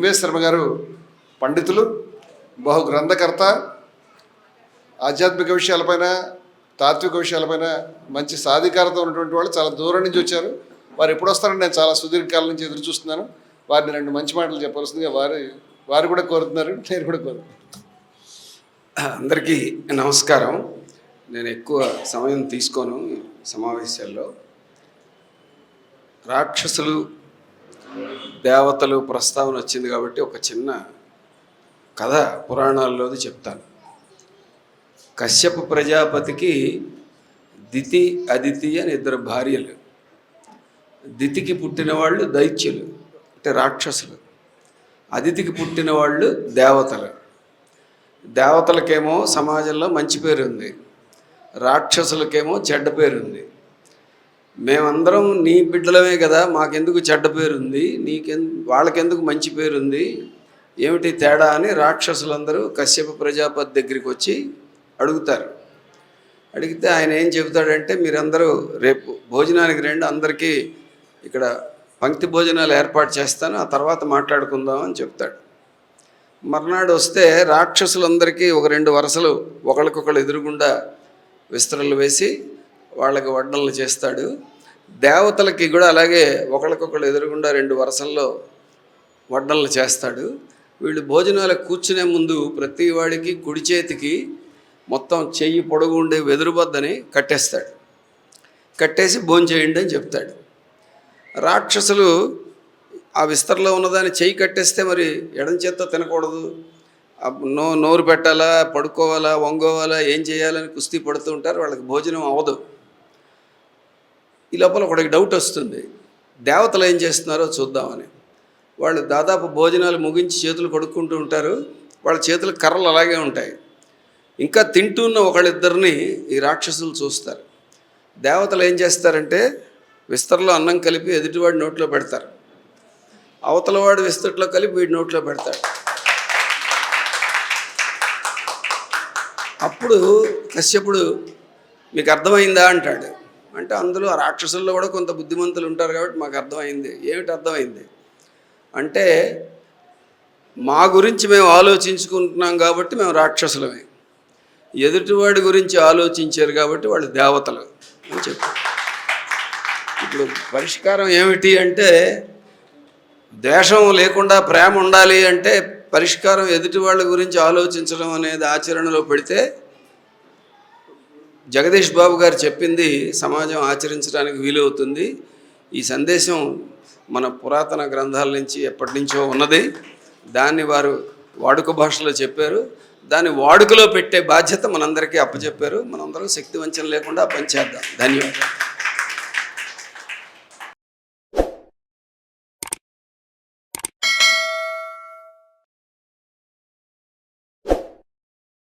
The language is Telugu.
ఎంవి శర్మ గారు పండితులు బహు గ్రంథకర్త ఆధ్యాత్మిక విషయాలపైన తాత్విక విషయాలపైన మంచి సాధికారత ఉన్నటువంటి వాళ్ళు చాలా దూరం నుంచి వచ్చారు. వారు ఎప్పుడు వస్తారని నేను చాలా సుదీర్ఘకాలం నుంచి ఎదురు చూస్తున్నాను. వారిని రెండు మంచి మాటలు చెప్పవలసిందిగా వారి వారు కూడా కోరుతున్నారు నేను కూడా కోరుతున్నాను. అందరికీ నమస్కారం. నేను ఎక్కువ సమయం తీసుకోను సమావేశాల్లో. రాక్షసులు దేవతలు ప్రస్తావన వచ్చింది కాబట్టి ఒక చిన్న కథ పురాణాల్లోది చెప్తాను. కశ్యప ప్రజాపతికి దితి అదితి అని ఇద్దరు భార్యలు. దితికి పుట్టిన వాళ్ళు దైత్యులు అంటే రాక్షసులు. అదితికి పుట్టిన వాళ్ళు దేవతలు. దేవతలకేమో సమాజంలో మంచి పేరు ఉంది రాక్షసులకేమో చెడ్డ పేరు ఉంది మేమందరం నీ బిడ్డలమే కదా మాకెందుకు చెడ్డ పేరు ఉంది నీకెం వాళ్ళకెందుకు మంచి పేరు ఉంది ఏమిటి తేడా అని రాక్షసులందరూ కశ్యప ప్రజాపతి దగ్గరికి వచ్చి అడుగుతారు. అడిగితే ఆయన ఏం చెబుతాడంటే మీరందరూ రేపు భోజనానికి రండి అందరికీ ఇక్కడ పంక్తి భోజనాలు ఏర్పాటు చేస్తాను ఆ తర్వాత మాట్లాడుకుందాం అని చెప్తాడు. మర్నాడు వస్తే రాక్షసులందరికీ ఒక రెండు వరుసలు ఒకరికొకరు ఎదురుగుండా విస్తరలు వేసి వాళ్ళకి వడ్డనలు చేస్తాడు. దేవతలకి కూడా అలాగే ఒకరికొకరు ఎదురుగుండా రెండు వరుసల్లో వడ్డనలు చేస్తాడు. వీళ్ళు భోజనాలకు కూర్చునే ముందు ప్రతి వాడికి కుడి చేతికి మొత్తం చెయ్యి పొడుగు ఉండే వెదురుబద్దని కట్టేస్తాడు. కట్టేసి భోంచేయండి అని చెప్తాడు. రాక్షసులు ఆ విస్తరలో ఉన్నదాన్ని చెయ్యి కట్టేస్తే మరి ఎడం చేత్తో తినకూడదు. నో నోరు పెట్టాలా పడుకోవాలా వంగోవాలా ఏం చేయాలని కుస్తీ పడుతూ ఉంటారు. వాళ్ళకి భోజనం అవ్వదు ఈ లోపల ఒకడికి డౌట్ వస్తుంది. దేవతలు ఏం చేస్తున్నారో చూద్దామని. వాళ్ళు దాదాపు భోజనాలు ముగించి చేతులు కొడుక్కుంటూ ఉంటారు. వాళ్ళ చేతులు కర్రలు అలాగే ఉంటాయి. ఇంకా తింటున్న ఒకళ్ళిద్దరిని ఈ రాక్షసులు చూస్తారు. దేవతలు ఏం చేస్తారంటే విస్తరలో అన్నం కలిపి ఎదుటివాడి నోట్లో పెడతారు. అవతలవాడు విస్తట్లో కలిపి వీడి నోట్లో పెడతాడు. అప్పుడు కశ్యపుడు మీకు అర్థమైందా? అంటాడు. అంటే అందులో రాక్షసుల్లో కూడా కొంత బుద్ధిమంతులు ఉంటారు కాబట్టి మాకు అర్థమైంది. ఏమిటి అర్థమైంది? అంటే మా గురించి మేము ఆలోచించుకుంటున్నాం కాబట్టి మేము రాక్షసులమే. ఎదుటివాడి గురించి ఆలోచించారు కాబట్టి వాళ్ళు దేవతలు అని చెప్పారు. ఇప్పుడు పరిష్కారం ఏమిటి అంటే ద్వేషం లేకుండా ప్రేమ ఉండాలి అంటే పరిష్కారం ఎదుటి వాళ్ళ గురించి ఆలోచించడం అనేది ఆచరణలో పెడితే జగదీష్ బాబు గారు చెప్పింది సమాజం ఆచరించడానికి వీలవుతుంది. ఈ సందేశం మన పురాతన గ్రంథాల నుంచి ఎప్పటి నుంచో ఉన్నది. దాన్ని వారు వాడుక భాషలో చెప్పారు. దాన్ని వాడుకలో పెట్టే బాధ్యత మనందరికీ అప్పచెప్పారు. మనందరం శక్తి వంచన లేకుండా పనిచేద్దాం ధన్యవాదాలు.